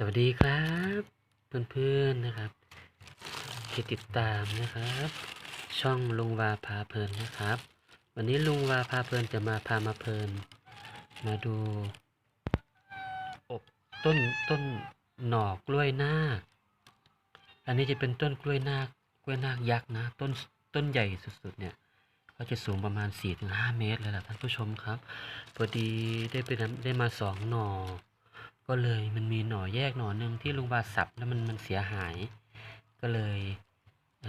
สวัสดีครับ เพื่อนๆนะครับที่ติดตามนะครับ ช่องลุงวาพาเพลินนะครับ วันนี้ลุงวาพาเพลินจะมาพามาเพลิน มาดูอบต้นต้นหน่อกล้วยนาคอันนี้จะเป็นต้นกล้วยนาคกล้วยนาคยักษ์นะ ต้นต้นใหญ่สุดๆเนี่ยก็จะสูงประมาณ4-5เมตรเลยล่ะท่านผู้ชมครับพอดีได้ไปได้มาสองหน่อ ก็เลยมันมีหน่อแยกหน่อหนึ่งที่ลุงบาสับแล้วมันมันเสียหาย ก็เลยเ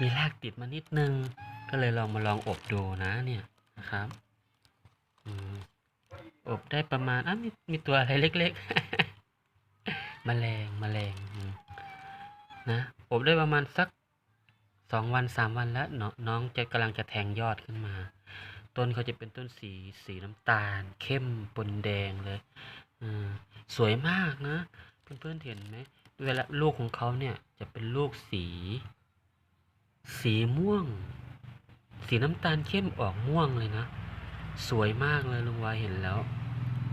มีรากติดมานิดนึง ก็เลยลองมาลองอบดูนะเนี่ยนะครับอบได้ประมาณอะมีมีตัวอะไรเล็กๆแมลงแมลงนะอบได้ประมาณสักสองวันสามวันแล้วน้องจะกำลังจะแทงยอดขึ้นมา ต้นเขาจะเป็นต้นสีสีน้ำตาล เข้มปนแดงเลยอืมสวยมากนะ เพื่อนๆเห็นไหมเวลาลูกของเขาเนี่ยจะเป็นลูกสี สีม่วง สีน้ำตาลเข้มออกม่วงเลยนะ สวยมากเลยลุงวายเห็นแล้ว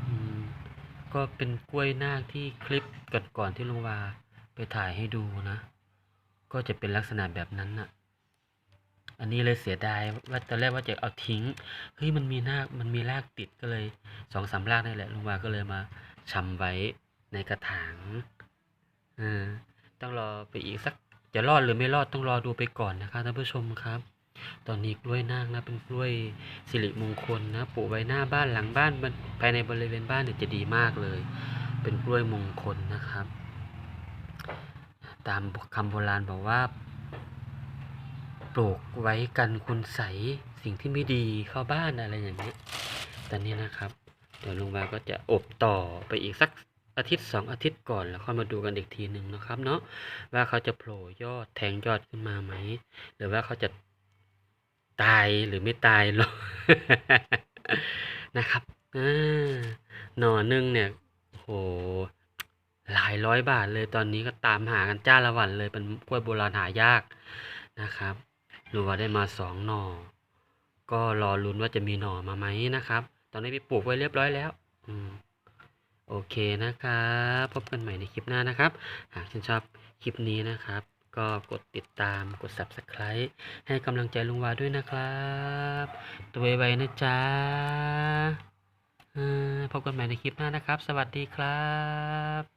อืมก็เป็นกล้วยนาคที่คลิปก่อนๆที่ลุงวาไปถ่ายให้ดูนะ ก็จะเป็นลักษณะแบบนั้นน่ะ อันนี้เลยเสียดายว่าตอนแรกว่าจะเอาทิ้งเฮ้ยมันมีรากมันมีรากติดก็เลยสองสามรากนี่แหละลุงวาก็เลยมาชำไว้ในกระถางเออต้องรอไปอีกสักจะรอดหรือไม่รอดต้องรอดูไปก่อนนะครับท่านผู้ชมครับ ตอนนี้กล้วยนาคนะเป็นกล้วยสิริมงคลนะปลูกไว้หน้าบ้านหลังบ้านมันภายในบริเวณบ้านเนี่ยจะดีมากเลย เป็นกล้วยมงคลนะครับ ตามคำโบราณบอกว่า ปลูกไว้กันคุณใสสิ่งที่ไม่ดีเข้าบ้านอะไรอย่างนี้ตอนนี้นะครับ เดี๋ยวลุงวาก็จะอบต่อไปอีกสักอาทิตย์สองอาทิตย์ก่อนแล้วค่อยมาดูกันอีกทีหนึ่งนะครับเนาะว่าเขาจะโผล่ยอดแทงยอดขึ้นมาไหม หรือว่าเขาจะตายหรือไม่ตายหรอกนะครับอ่าหน่อหนึ่งเนี่ยโหหลายร้อยบาทเลยตอนนี้ก็ตามหากันจ้าละวันเลยเป็นกล้วยโบราณหายากนะครับ รู้ว่าได้มาสองหน่อ ก็รอลุ้นว่าจะมีหน่อมาไหมนะครับ ตอนนี้ไปปลูกไว้เรียบร้อยแล้ว อืมโอเคนะครับ พบกันใหม่ในคลิปหน้านะครับ หากชื่นชอบคลิปนี้นะครับ ก็กดติดตามกด subscribe ให้กำลังใจลุงวาด้วยนะครับ ตัวไวๆนะจ๊ะพบกันใหม่ในคลิปหน้านะครับ สวัสดีครับ